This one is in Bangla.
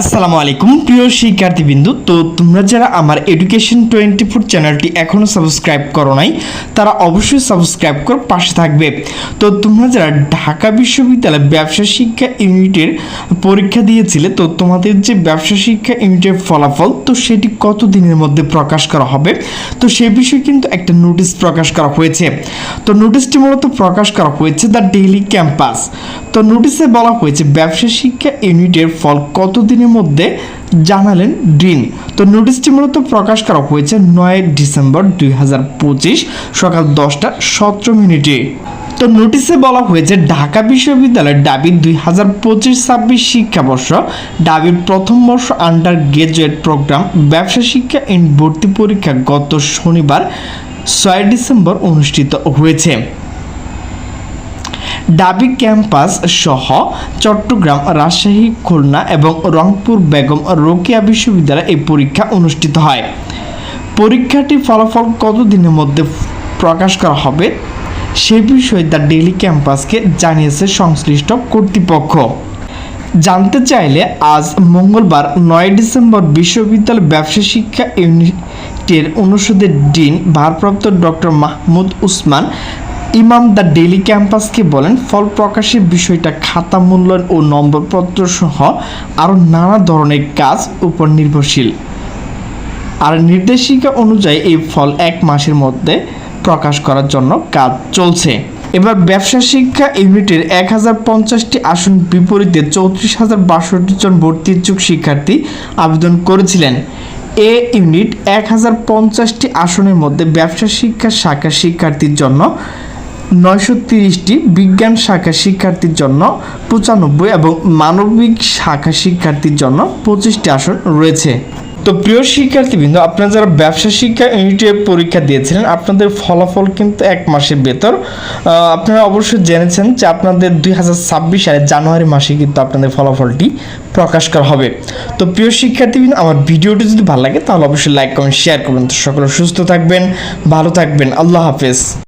আসসালামু আলাইকুম, প্রিয় শিক্ষার্থীবৃন্দু। তো তোমরা যারা আমার এডুকেশন টোয়েন্টি ফোর চ্যানেলটি এখনও সাবস্ক্রাইব করো নাই, তারা অবশ্যই সাবস্ক্রাইব করে পাশে থাকবে। তো তোমরা যারা ঢাকা বিশ্ববিদ্যালয় ব্যবসা শিক্ষা ইউনিটের পরীক্ষা দিয়েছিলে, তো তোমাদের যে ব্যবসা শিক্ষা ইউনিটের ফলাফল, তো সেটি কত দিনের মধ্যে প্রকাশ করা হবে? তো সে বিষয়ে কিন্তু একটা নোটিশ প্রকাশ করা হয়েছে। তো নোটিশটি মূলত প্রকাশ করা হয়েছে দ্য ডেইলি ক্যাম্পাস তো নোটিশে বলা হয়েছে, ব্যবসা শিক্ষা ইউনিটের ফল কত দিনের মধ্যে জানালেন ডিন। তো নোটিশটি মূলত প্রকাশ করা হয়েছে নয় ডিসেম্বর দুই হাজার পঁচিশ সকাল দশটা সতেরো মিনিটে। তো নোটিশে বলা হয়েছে, ঢাকা বিশ্ববিদ্যালয়ের ডাবির দুই হাজার পঁচিশ ছাব্বিশ শিক্ষাবর্ষ ডাবির প্রথম বর্ষ আন্ডার গ্রাজুয়েট প্রোগ্রাম ব্যবসা শিক্ষা ইন ভর্তি পরীক্ষা গত শনিবার ছয় ডিসেম্বর অনুষ্ঠিত হয়েছে। ডাবি ক্যাম্পাস সহ চট্টগ্রাম, রাজশাহী, খুলনা এবং রংপুর বেগম রোকেয়া বিশ্ববিদ্যালয়ে এই পরীক্ষা অনুষ্ঠিত হয়। পরীক্ষাটির ফলাফল কত দিনের মধ্যে প্রকাশ করা হবে, সে বিষয়ে দ্য ডেইলি ক্যাম্পাসকে জানিয়েছে সংশ্লিষ্ট কর্তৃপক্ষ। জানতে চাইলে আজ মঙ্গলবার নয় ডিসেম্বর বিশ্ববিদ্যালয় ব্যবসা শিক্ষা ইউনিটের অনুষদের ডিন ভারপ্রাপ্ত ডক্টর মাহমুদ উসমান ইমাম দ্য ডেইলি ক্যাম্পাসকে বলেন, ফল প্রকাশের বিষয়টা খাতা মূল্যায়ন ও নম্বরপত্র সহ আরও নানা ধরনের কাজ উপর নির্ভরশীল। আর নির্দেশিকা অনুযায়ী এই ফল এক মাসের মধ্যে প্রকাশ করার জন্য কাজ চলছে। এবার ব্যবসা শিক্ষা ইউনিটের এক হাজার পঞ্চাশটি আসন বিপরীতে চৌত্রিশ হাজার বাষট্টি জন ভর্তি ইচ্ছুক শিক্ষার্থী আবেদন করেছিলেন। এ ইউনিট এক হাজার পঞ্চাশটি আসনের মধ্যে ব্যবসা শিক্ষা শাখা শিক্ষার্থীর জন্য নয়শো তিরিশটি বিজ্ঞান শাখা শিক্ষার্থীর জন্য পঁচানব্বই এবং মানবিক শাখা শিক্ষার্থীর জন্য পঁচিশটি আসন রয়েছে। তো প্রিয় শিক্ষার্থীবৃন্দ আপনারা যারা ব্যবসা শিক্ষা ইউনিটে পরীক্ষা দিয়েছিলেন আপনাদের ফলাফল কিন্তু এক মাসের আহ, আপনারা অবশ্যই জেনেছেন যে আপনাদের দুই হাজার ছাব্বিশ সালের জানুয়ারি মাসে কিন্তু আপনাদের ফলাফলটি প্রকাশ করা হবে। তো প্রিয় শিক্ষার্থীবৃন্দ আমার ভিডিওটি যদি ভালো লাগে তাহলে অবশ্যই লাইক কমেন্ট শেয়ার করবেন। তো সকলে সুস্থ থাকবেন ভালো থাকবেন। আল্লাহ হাফেজ।